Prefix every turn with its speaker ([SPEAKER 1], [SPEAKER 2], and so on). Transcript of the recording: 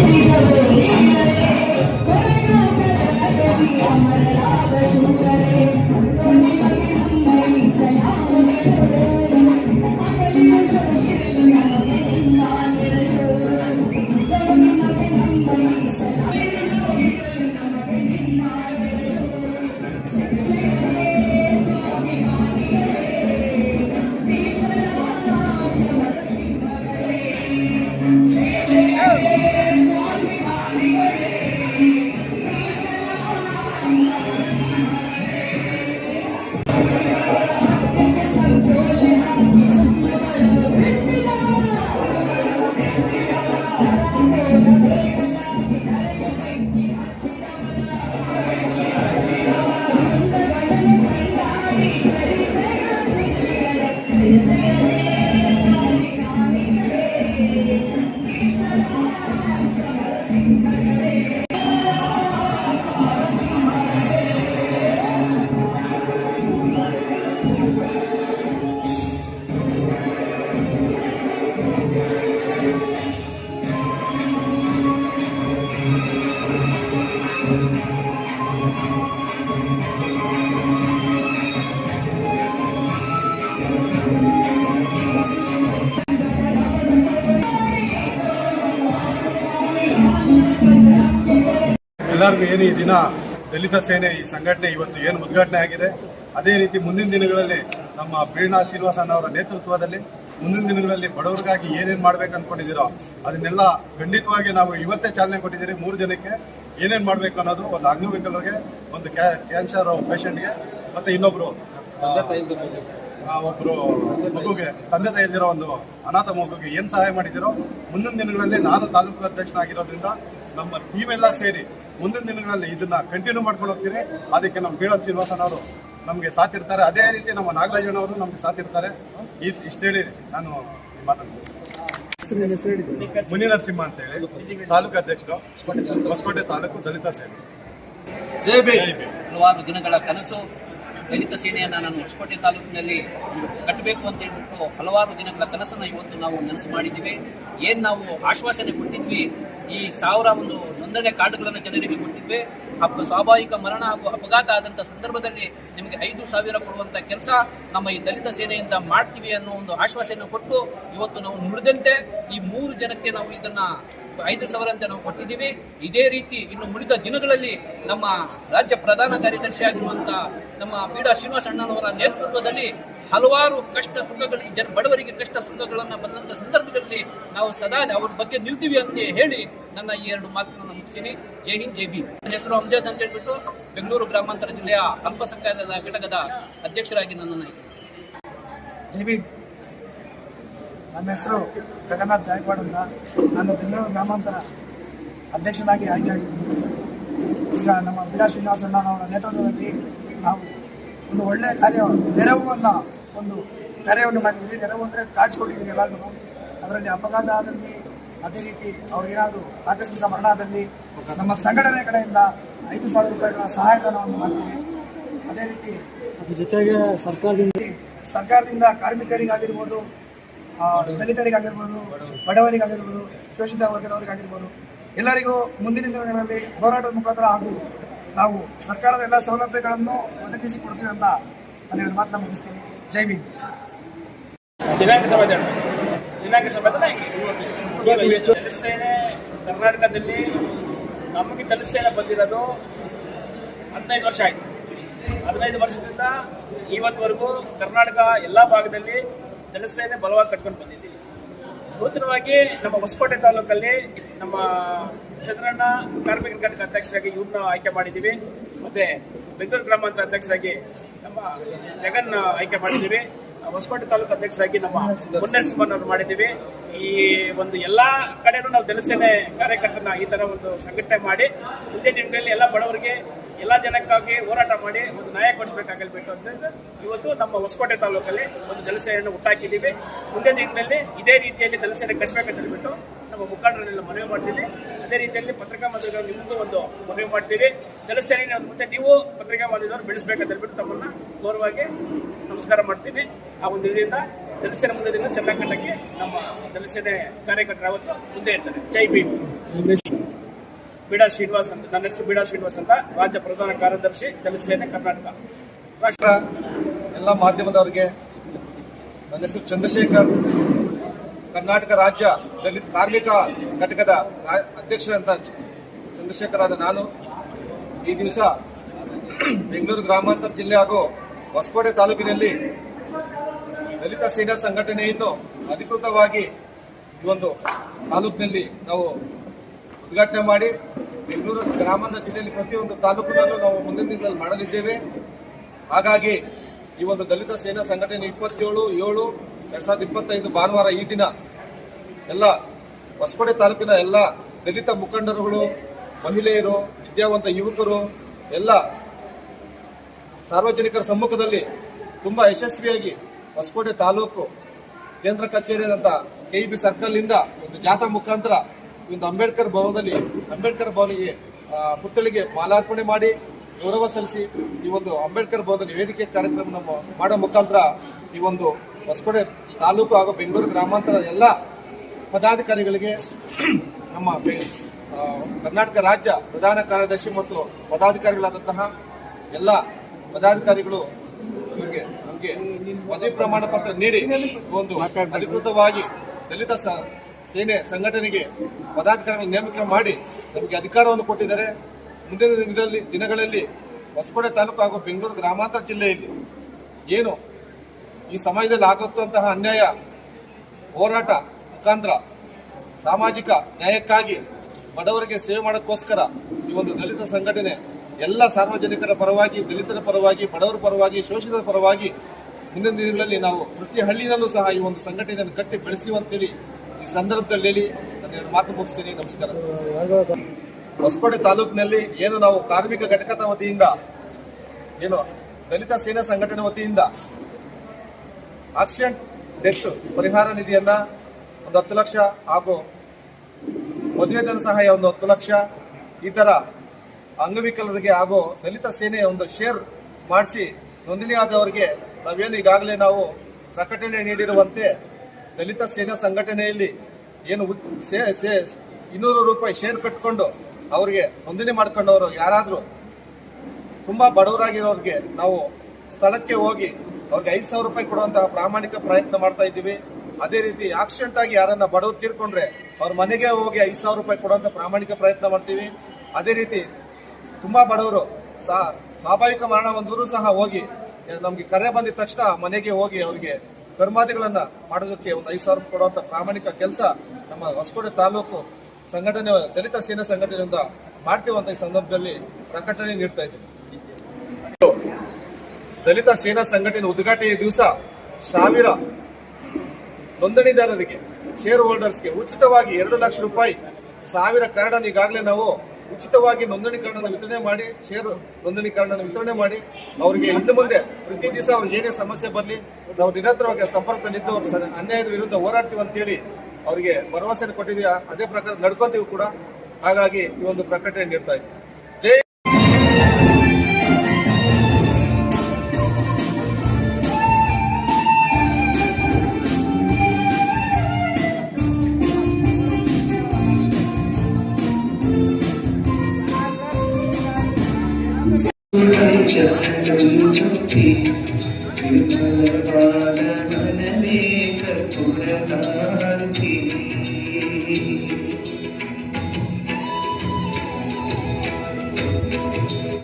[SPEAKER 1] Obrigado. ಎಲ್ಲರಿಗೂ ಏನು ಈ ದಿನ ದಲಿತ ಸೇನೆ ಈ ಸಂಘಟನೆ ಇವತ್ತು ಏನು ಉದ್ಘಾಟನೆ ಆಗಿದೆ ಅದೇ ರೀತಿ ಮುಂದಿನ ದಿನಗಳಲ್ಲಿ ನಮ್ಮ ಬೀರ್ಣಾ ಶ್ರೀನಿವಾಸನ್ ಅವರ ನೇತೃತ್ವದಲ್ಲಿ ಮುಂದಿನ ದಿನಗಳಲ್ಲಿ ಬಡವರಿಗಾಗಿ ಏನೇನು ಮಾಡ್ಬೇಕು ಅನ್ಕೊಂಡಿದ್ದೀರೋ ಅದನ್ನೆಲ್ಲ ಖಂಡಿತವಾಗಿ ನಾವು ಇವತ್ತೇ ಚಾಲನೆ ಕೊಟ್ಟಿದ್ದೀರಿ ಮೂರು ಜನಕ್ಕೆ ಏನೇನು ಮಾಡಬೇಕು ಅನ್ನೋದು ಒಂದು ಅಂಗವಿಕಲರಿಗೆ ಒಂದು ಕ್ಯಾನ್ಸರ್ ಪೇಷಂಟ್ಗೆ ಮತ್ತು ಇನ್ನೊಬ್ರು ಆ, ಒಬ್ರು ಮಗುಗೆ ತಂದೆ ತಾಯಿ ಇಲ್ದಿರೋ ಒಂದು ಅನಾಥ ಮಗುಗೆ ಏನು ಸಹಾಯ ಮಾಡಿದ್ದೀರೋ ಮುಂದಿನ ದಿನಗಳಲ್ಲಿ ನಾನು ತಾಲೂಕು ಅಧ್ಯಕ್ಷನಾಗಿರೋದ್ರಿಂದ ನಮ್ಮ ಟೀಮ್ ಎಲ್ಲ ಸೇರಿ ಮುಂದಿನ ದಿನಗಳಲ್ಲಿ ಇದನ್ನ ಕಂಟಿನ್ಯೂ ಮಾಡ್ಕೊಂಡು ಹೋಗ್ತೀರಿ. ಅದಕ್ಕೆ ನಮ್ಮ ಬೀಳ ಶ್ರೀನಿವಾಸನ್ ಅವರು ನಮಗೆ ಸಾಥಿರ್ತಾರೆ. ಅದೇ ರೀತಿ ನಮ್ಮ ನಾಗರಾಜಣ್ಣ ಅವರು ನಮ್ಗೆ ಸಾಥಿರ್ತಾರೆ. ಈ ಹೇಳಿ ನಾನು ಮಾತಾಡ್ತೀನಿ. ಮುನಿ ನರಸಿಂಹ ಅಂತ ಹೇಳಿ ತಾಲೂಕು ಅಧ್ಯಕ್ಷರು ಹೊಸಕೋಟೆ ತಾಲೂಕು ದಲಿತ ಸೇವೆ
[SPEAKER 2] ಹಲವಾರು ದಿನಗಳ ಕನಸು. ದಲಿತ ಸೇನೆಯನ್ನು ನಾನು ಹೊಸಕೋಟೆ ತಾಲೂಕಿನಲ್ಲಿ ಕಟ್ಟಬೇಕು ಅಂತ ಹೇಳ್ಬಿಟ್ಟು ಹಲವಾರು ದಿನಗಳ ಕನಸನ್ನು ಇವತ್ತು ನಾವು ನನಸು ಮಾಡಿದ್ದೀವಿ. ಏನು ನಾವು ಆಶ್ವಾಸನೆ ಕೊಟ್ಟಿದ್ವಿ, ಈ ಸಾವಿರ ಒಂದು ನೋಂದಣಿ ಕಾರ್ಡ್ಗಳನ್ನು ಜನರಿಗೆ ಕೊಟ್ಟಿದ್ವಿ. ಅಪ್ಪ ಸ್ವಾಭಾವಿಕ ಮರಣ ಹಾಗೂ ಅಪಘಾತ ಆದಂಥ ಸಂದರ್ಭದಲ್ಲಿ ನಿಮಗೆ ಐದು ಸಾವಿರ ಕೊಡುವಂತ ಕೆಲಸ ನಮ್ಮ ಈ ದಲಿತ ಸೇನೆಯಿಂದ ಮಾಡ್ತೀವಿ ಅನ್ನೋ ಒಂದು ಆಶ್ವಾಸನೆ ಕೊಟ್ಟು ಇವತ್ತು ನಾವು ನುಡಿದಂತೆ ಈ ಮೂರು ಜನಕ್ಕೆ ನಾವು ಇದನ್ನ ಐದು ಸಾವಿರ ಅಂತ ನಾವು ಕೊಟ್ಟಿದ್ದೀವಿ. ಇದೇ ರೀತಿ ಇನ್ನು ಮುಳಿದ ದಿನಗಳಲ್ಲಿ ನಮ್ಮ ರಾಜ್ಯ ಪ್ರಧಾನ ಕಾರ್ಯದರ್ಶಿ ಆಗಿರುವಂತ ನಮ್ಮ ಪೀಡಾ ಶ್ರೀನಿವಾಸ ಅಣ್ಣನವರ ನೇತೃತ್ವದಲ್ಲಿ ಹಲವಾರು ಕಷ್ಟ ಸುಖಗಳು ಜನ ಬಡವರಿಗೆ ಕಷ್ಟ ಸುಖಗಳನ್ನ ಬಂದಂತ ಸಂದರ್ಭದಲ್ಲಿ ನಾವು ಸದಾ ಅವ್ರ ಬಗ್ಗೆ ನಿಲ್ತೀವಿ ಅಂತ ಹೇಳಿ ನನ್ನ ಈ ಎರಡು ಮಾತುಗಳನ್ನು ಮುಗಿಸ್ತೀನಿ. ಜೈ ಹಿಂದ್, ಜೈ ಬಿ ನನ್ನ ಹೆಸರು ಅಮ್ಜದ್ ಅಂತ ಹೇಳ್ಬಿಟ್ಟು ಬೆಂಗಳೂರು ಗ್ರಾಮಾಂತರ ಜಿಲ್ಲೆಯ ಅಲ್ಪಸಂಖ್ಯಾತ ಘಟಕದ ಅಧ್ಯಕ್ಷರಾಗಿ ನನ್ನನ್ನು
[SPEAKER 3] ಜೈ ಭೀಮ್. ನನ್ನ ಹೆಸರು ಜಗನ್ನಾಥ್ ಗಾಯಕ್ವಾಡ್ ಅಂತ. ನಾನು ಬೆಂಗಳೂರು ಗ್ರಾಮಾಂತರ ಅಧ್ಯಕ್ಷನಾಗಿ ಆಯ್ಕೆಯಾಗಿದ್ದೀನಿ ಈಗ ನಮ್ಮ ವೀರಾ ಶ್ರೀನಿವಾಸಣ್ಣನವರ ನೇತೃತ್ವದಲ್ಲಿ ನಾವು ಒಂದು ಒಳ್ಳೆಯ ಕಾರ್ಯ ನೆರವನ್ನು ಒಂದು ಕಾರ್ಯವನ್ನು ಮಾಡಿದ್ದೀವಿ. ನೆರವು ಅಂದರೆ ಕಾಡಿಸ್ಕೊಟ್ಟಿದ್ದೀವಿ ಎಲ್ಲರೂ ಎಲ್ಲರಿಗೂ ಅದರಲ್ಲಿ ಅಪಘಾತ ಆದಲ್ಲಿ ಅದೇ ರೀತಿ ಅವ್ರಿಗೇನಾದರೂ ಆಕಸ್ಮಿಕ ಮರಣ ಆದಲ್ಲಿ ನಮ್ಮ ಸಂಘಟನೆ ಕಡೆಯಿಂದ ಐದು ಸಾವಿರ ರೂಪಾಯಿಗಳ ಸಹಾಯಧನವನ್ನು ಮಾಡ್ತೀವಿ. ಅದೇ ರೀತಿ
[SPEAKER 4] ಜೊತೆಗೆ ಸರ್ಕಾರದಿಂದ
[SPEAKER 3] ಸರ್ಕಾರದಿಂದ ಕಾರ್ಮಿಕರಿಗಾಗಿರ್ಬೋದು ದಲಿತರಿಗಾಗಿರ್ಬೋದು, ಬಡವರಿಗಾಗಿರ್ಬೋದು, ಶೋಷಿತ ವರ್ಗದವರಿಗಾಗಿರ್ಬೋದು, ಎಲ್ಲರಿಗೂ ಮುಂದಿನ ದಿನಗಳಲ್ಲಿ ಹೋರಾಟದ ಮುಖಾಂತರ ಹಾಗೂ ನಾವು ಸರ್ಕಾರದ ಎಲ್ಲ ಸೌಲಭ್ಯಗಳನ್ನು ಒದಗಿಸಿ ಕೊಡ್ತೀವಿ ಅಂತ ನಾನು ಎರಡು ಮಾತನ್ನ ಮುಗಿಸ್ತೀನಿ. ಜೈ ಭೀಮ್.
[SPEAKER 5] ದಿನಾಂಕ ಸಭೆ ದಿನಾಂಕ ಸಭೆ ಸೇನೆ ಕರ್ನಾಟಕದಲ್ಲಿ ನಮಗೆ ದಲಿತ ಬಂದಿರೋದು ಹದಿನೈದು ವರ್ಷ ಆಯ್ತು. ಹದಿನೈದು ವರ್ಷದಿಂದ ಇವತ್ತವರೆಗೂ ಕರ್ನಾಟಕ ಎಲ್ಲ ಭಾಗದಲ್ಲಿ ದಲಿತ ಸೇನೆ ಬಲವಾಗಿ ಕಟ್ಕೊಂಡು ಬಂದಿದ್ದೀವಿ. ನೂತನವಾಗಿ ನಮ್ಮ ಹೊಸಕೋಟೆ ತಾಲೂಕಲ್ಲಿ ನಮ್ಮ ಚಂದ್ರಣ್ಣ ಕಾರ್ಮಿಕ ಘಟಕ ಅಧ್ಯಕ್ಷರಾಗಿ ಇವ್ರನ್ನ ಆಯ್ಕೆ ಮಾಡಿದ್ದೀವಿ. ಮತ್ತೆ ಬೆಂಗಳೂರು ಗ್ರಾಮಾಂತರ ಅಧ್ಯಕ್ಷರಾಗಿ ನಮ್ಮ ಜಗನ್ ಆಯ್ಕೆ ಮಾಡಿದ್ದೀವಿ. ಹೊಸಕೋಟೆ ತಾಲೂಕು ಅಧ್ಯಕ್ಷರಾಗಿ ನಮ್ಮ ಮುನ್ನಡೆಸಿಕೊಂಡು ಮಾಡಿದ್ದೀವಿ. ಈ ಒಂದು ಎಲ್ಲಾ ಕಡೆನೂ ನಾವು ಜನಸೇನೆ ಕಾರ್ಯಕರ್ತನ ಈ ತರ ಒಂದು ಸಂಘಟನೆ ಮಾಡಿ ಮುಂದೆ ದಿನಗಳಲ್ಲಿ ಎಲ್ಲ ಬಡವರಿಗೆ ಎಲ್ಲ ಜನಕ್ಕಾಗಿ ಹೋರಾಟ ಮಾಡಿ ಒಂದು ನ್ಯಾಯ ಕೊಡಿಸಬೇಕಾಗಲ್ಬೇಕು ಅಂತ ಇವತ್ತು ನಮ್ಮ ಹೊಸಕೋಟೆ ತಾಲೂಕಲ್ಲಿ ಒಂದು ಜನಸೇನೆಯನ್ನು ಹುಟ್ಟಾಕಿದ್ದೀವಿ. ಮುಂದೆ ದಿನಗಳಲ್ಲಿ ಇದೇ ರೀತಿಯಲ್ಲಿ ಜನಸೇನೆ ಕಟ್ಟಬೇಕಂತ ಹೇಳ್ಬಿಟ್ಟು ನಮ್ಮ ಮುಖಂಡರನ್ನೆಲ್ಲ ಮನವಿ ಮಾಡ್ತೀವಿ. ಅದೇ ರೀತಿಯಲ್ಲಿ ಪತ್ರಿಕಾ ಮಾಧ್ಯಮ ನಿಮ್ಮದು ಒಂದು ಮನವಿ ಮಾಡ್ತೀವಿ. ಜನಸೇನೆ ಮುಂದೆ ನೀವು ಪತ್ರಿಕಾ ಮಾಧ್ಯಮದವರು ಬೆಳೆಸಬೇಕಂತ ಹೇಳ್ಬಿಟ್ಟು ತಮ್ಮನ್ನ ಗೌರವವಾಗಿ ನಮಸ್ಕಾರ ಮಾಡ್ತೀವಿ. ಆ ಒಂದು ಇದರಿಂದ ದಲಸೇನ ಸೇನೆ ಮುಂದೆ ದಿನ ಚಂದ್ರಕಂಡಕ್ಕೆ ನಮ್ಮ ದಲಿತ ಸೇನೆ ಕಾರ್ಯಕರ್ತರು ಯಾವತ್ತು ಮುಂದೆ ಇರ್ತಾರೆ. ಜೈ ಭೀಮ್. ಬಿಡಾ ಶ್ರೀನಿವಾಸ್ ಅಂತ, ನನ್ನ ಹೆಸರು ಬಿಡಾ ಶ್ರೀನಿವಾಸ್ ಅಂತ, ರಾಜ್ಯ ಪ್ರಧಾನ ಕಾರ್ಯದರ್ಶಿ ದಲಿಸೇನೆ ಕರ್ನಾಟಕ. ರಾಷ್ಟ್ರ,
[SPEAKER 6] ಎಲ್ಲ ಮಾಧ್ಯಮದವರಿಗೆ ನನ್ನ ಹೆಸರು ಚಂದ್ರಶೇಖರ್. ಕರ್ನಾಟಕ ರಾಜ್ಯ ದಲಿತ ಕಾರ್ಮಿಕ ಘಟಕದ ಅಧ್ಯಕ್ಷರಂತ ಚಂದ್ರಶೇಖರ್ ಆದ ನಾನು. ಈ ದಿವಸ ಬೆಂಗಳೂರು ಗ್ರಾಮಾಂತರ ಜಿಲ್ಲೆ ಹಾಗೂ ಹೊಸಕೋಟೆ ತಾಲೂಕಿನಲ್ಲಿ ದಲಿತ ಸೇನಾ ಸಂಘಟನೆಯನ್ನು ಅಧಿಕೃತವಾಗಿ ಈ ಒಂದು ತಾಲೂಕಿನಲ್ಲಿ ನಾವು ಉದ್ಘಾಟನೆ ಮಾಡಿ, ಬೆಂಗಳೂರು ಗ್ರಾಮಾಂತರ ಜಿಲ್ಲೆಯಲ್ಲಿ ಪ್ರತಿಯೊಂದು ತಾಲೂಕಿನಲ್ಲೂ ನಾವು ಮುಂದಿನ ದಿನಗಳಲ್ಲಿ ಮಾಡಲಿದ್ದೇವೆ. ಹಾಗಾಗಿ ಈ ಒಂದು ದಲಿತ ಸೇನಾ ಸಂಘಟನೆ ಇಪ್ಪತ್ತೇಳು, ಏಳು, ಎರಡ್ ಸಾವಿರದ ಇಪ್ಪತ್ತೈದು ಭಾನುವಾರ ಈ ದಿನ ಎಲ್ಲ ಹೊಸಕೋಟೆ ತಾಲೂಕಿನ ಎಲ್ಲ ದಲಿತ ಮುಖಂಡರುಗಳು, ಮಹಿಳೆಯರು, ವಿದ್ಯಾವಂತ ಯುವಕರು, ಎಲ್ಲ ಸಾರ್ವಜನಿಕರ ಸಮ್ಮುಖದಲ್ಲಿ ತುಂಬಾ ಯಶಸ್ವಿಯಾಗಿ ಹೊಸಕೋಟೆ ತಾಲೂಕು ಕೇಂದ್ರ ಕಚೇರಿಯಾದಂತ ಇ ಸರ್ಕಲ್ ಇಂದ ಒಂದು ಜಾಥಾ ಮುಖಾಂತರ ಒಂದು ಅಂಬೇಡ್ಕರ್ ಭವನದಲ್ಲಿ, ಅಂಬೇಡ್ಕರ್ ಭವನಿಗೆ ಪುತ್ಥಳಿಗೆ ಮಾಲಾರ್ಪಣೆ ಮಾಡಿ ಗೌರವ ಸಲ್ಲಿಸಿ ಈ ಒಂದು ಅಂಬೇಡ್ಕರ್ ಭವನದಲ್ಲಿ ವೇದಿಕೆ ಕಾರ್ಯಕ್ರಮ ಮಾಡೋ ಮುಖಾಂತರ ಈ ಒಂದು ಹೊಸಕೋಟೆ ತಾಲೂಕು ಹಾಗೂ ಬೆಂಗಳೂರು ಗ್ರಾಮಾಂತರ ಎಲ್ಲ ಪದಾಧಿಕಾರಿಗಳಿಗೆ ನಮ್ಮ ಬೆ- ಕರ್ನಾಟಕ ರಾಜ್ಯ ಪ್ರಧಾನ ಕಾರ್ಯದರ್ಶಿ ಮತ್ತು ಪದಾಧಿಕಾರಿಗಳಾದಂತಹ ಎಲ್ಲ ಪದಾಧಿಕಾರಿಗಳು ಇವರಿಗೆ ನಮಗೆ ಪದವಿ ಪ್ರಮಾಣ ಪತ್ರ ನೀಡಿ ಒಂದು ಅಧಿಕೃತವಾಗಿ ದಲಿತ ಸೇನೆ ಸಂಘಟನೆಗೆ ಪದಾಧಿಕಾರಿಗಳ ನೇಮಕ ಮಾಡಿ ನಮಗೆ ಅಧಿಕಾರವನ್ನು ಕೊಟ್ಟಿದ್ದಾರೆ. ಮುಂದಿನ ದಿನಗಳಲ್ಲಿ ದಿನಗಳಲ್ಲಿ ಹೊಸಕೋಟೆ ತಾಲೂಕು ಹಾಗೂ ಬೆಂಗಳೂರು ಗ್ರಾಮಾಂತರ ಜಿಲ್ಲೆಯಲ್ಲಿ ಏನು ಈ ಸಮಯದಲ್ಲಿ ಆಗುತ್ತಂತಹ ಅನ್ಯಾಯ, ಹೋರಾಟ ಮುಖಾಂತರ ಸಾಮಾಜಿಕ ನ್ಯಾಯಕ್ಕಾಗಿ ಬಡವರಿಗೆ ಸೇವೆ ಮಾಡೋಕ್ಕೋಸ್ಕರ ಈ ಒಂದು ದಲಿತ ಸಂಘಟನೆ ಎಲ್ಲ ಸಾರ್ವಜನಿಕರ ಪರವಾಗಿ, ದಲಿತರ ಪರವಾಗಿ, ಬಡವರ ಪರವಾಗಿ, ಶೋಷಿತರ ಪರವಾಗಿ ಮುಂದಿನ ದಿನಗಳಲ್ಲಿ ನಾವು ಪ್ರತಿ ಹಳ್ಳಿನಲ್ಲೂ ಸಹ ಈ ಒಂದು ಸಂಘಟನೆಯನ್ನು ಕಟ್ಟಿ ಬೆಳೆಸಿವಂತೇಳಿ ಈ ಸಂದರ್ಭದಲ್ಲಿ ಹೇಳಿ ನಾನು ಎರಡು ಮಾತು ಮುಗಿಸ್ತೀನಿ. ನಮಸ್ಕಾರ. ಹೊಸಕೋಟೆ ತಾಲೂಕಿನಲ್ಲಿ ಏನು ನಾವು ಕಾರ್ಮಿಕ ಘಟಕದ ವತಿಯಿಂದ, ಏನು ದಲಿತ ಸೇನಾ ಸಂಘಟನೆ ವತಿಯಿಂದ ಆಕ್ಸಿಡೆಂಟ್ ಡೆತ್ ಪರಿಹಾರ ನಿಧಿಯನ್ನ ಒಂದು ಹತ್ತು ಲಕ್ಷ ಹಾಗೂ ಮದುವೆ ಧನ ಸಹಾಯ ಒಂದು ಹತ್ತು ಲಕ್ಷ ಈ ತರ ಅಂಗವಿಕಲರಿಗೆ ಹಾಗೂ ದಲಿತ ಸೇನೆಯ ಒಂದು ಶೇರ್ ಮಾಡಿಸಿ ನೋಂದಣಿ ಆದವರಿಗೆ ನಾವೇನು ಈಗಾಗಲೇ ನಾವು ಪ್ರಕಟಣೆ ನೀಡಿರುವಂತೆ ದಲಿತ ಸೇನಾ ಸಂಘಟನೆಯಲ್ಲಿ ಏನು ಇನ್ನೂರು ರೂಪಾಯಿ ಶೇರ್ ಕಟ್ಕೊಂಡು ಅವರಿಗೆ ನೋಂದಣಿ ಮಾಡ್ಕೊಂಡವರು ಯಾರಾದರೂ ತುಂಬಾ ಬಡವರಾಗಿರೋರಿಗೆ ನಾವು ಸ್ಥಳಕ್ಕೆ ಹೋಗಿ ಅವ್ರಿಗೆ ಐದು ಸಾವಿರ ರೂಪಾಯಿ ಕೊಡುವಂತಹ ಪ್ರಾಮಾಣಿಕ ಪ್ರಯತ್ನ ಮಾಡ್ತಾ ಇದ್ದೀವಿ. ಅದೇ ರೀತಿ ಆಕ್ಸಿಡೆಂಟ್ ಆಗಿ ಯಾರನ್ನ ಬಡವರು ತೀರ್ಕೊಂಡ್ರೆ ಅವ್ರ ಮನೆಗೆ ಹೋಗಿ ಐದು ಸಾವಿರ ರೂಪಾಯಿ ಕೊಡುವಂತ ಪ್ರಾಮಾಣಿಕ ಪ್ರಯತ್ನ ಮಾಡ್ತೀವಿ. ಅದೇ ರೀತಿ ತುಂಬಾ ಬಡವರು. ಸ್ವಾಭಾವಿಕ ಮರಣ ಹೊಂದಿದ್ರು ಸಹ ಹೋಗಿ ನಮ್ಗೆ ಕರೆ ಬಂದಿದ ತಕ್ಷಣ ಮನೆಗೆ ಹೋಗಿ ಅವರಿಗೆ ಕರ್ಮಾದಿಗಳನ್ನ ಮಾಡೋದಕ್ಕೆ ಒಂದು ಐದು ಸಾವಿರ ಕೊಡುವಂತ ಪ್ರಾಮಾಣಿಕ ಕೆಲಸ ನಮ್ಮ ಹೊಸಕೋಟೆ ತಾಲೂಕು ಸಂಘಟನೆ, ದಲಿತ ಸೇನಾ ಸಂಘಟನೆಯಿಂದ ಮಾಡ್ತೀವಂತ ಈ ಸಂದರ್ಭದಲ್ಲಿ ಪ್ರಕಟಣೆ ನೀಡ್ತಾ ಇದ್ದೀವಿ ದಲಿತ ಸೇನಾ ಸಂಘಟನೆ ಉದ್ಘಾಟನೆಯ ದಿವಸ ಸಾವಿರ ನೋಂದಣಿದಾರರಿಗೆ ಶೇರ್ ಹೋಲ್ಡರ್ಸ್ಗೆ ಉಚಿತವಾಗಿ ಎರಡು ಲಕ್ಷ ರೂಪಾಯಿ ಸಾವಿರ ಕರಡನ್ನು ಈಗಾಗಲೇ ನಾವು ಉಚಿತವಾಗಿ ನೋಂದಣೀಕರಣ ವಿತರಣೆ ಮಾಡಿ ಷೇರು ನೋಂದಣೀಕರಣ ವಿತರಣೆ ಮಾಡಿ, ಅವರಿಗೆ ಇನ್ನು ಮುಂದೆ ಪ್ರತಿ ದಿವಸ ಅವ್ರಿಗೆ ಏನೇ ಸಮಸ್ಯೆ ಬರಲಿ, ನಾವು ನಿರಂತರವಾಗಿ ಸಂಪರ್ಕದಲ್ಲಿದ್ದು ಅವ್ರ ಅನ್ಯಾಯದ ವಿರುದ್ಧ ಹೋರಾಡ್ತೀವಿ ಅಂತೇಳಿ ಅವರಿಗೆ ಭರವಸೆ ಕೊಟ್ಟಿದ್ದೀವಿ. ಅದೇ ಪ್ರಕಾರ ನಡ್ಕೋತೀವಿ ಕೂಡ. ಹಾಗಾಗಿ ಈ ಒಂದು ಪ್ರಕಟಣೆ ನೀಡ್ತಾ ಇದ್ದೀವಿ.
[SPEAKER 7] I'm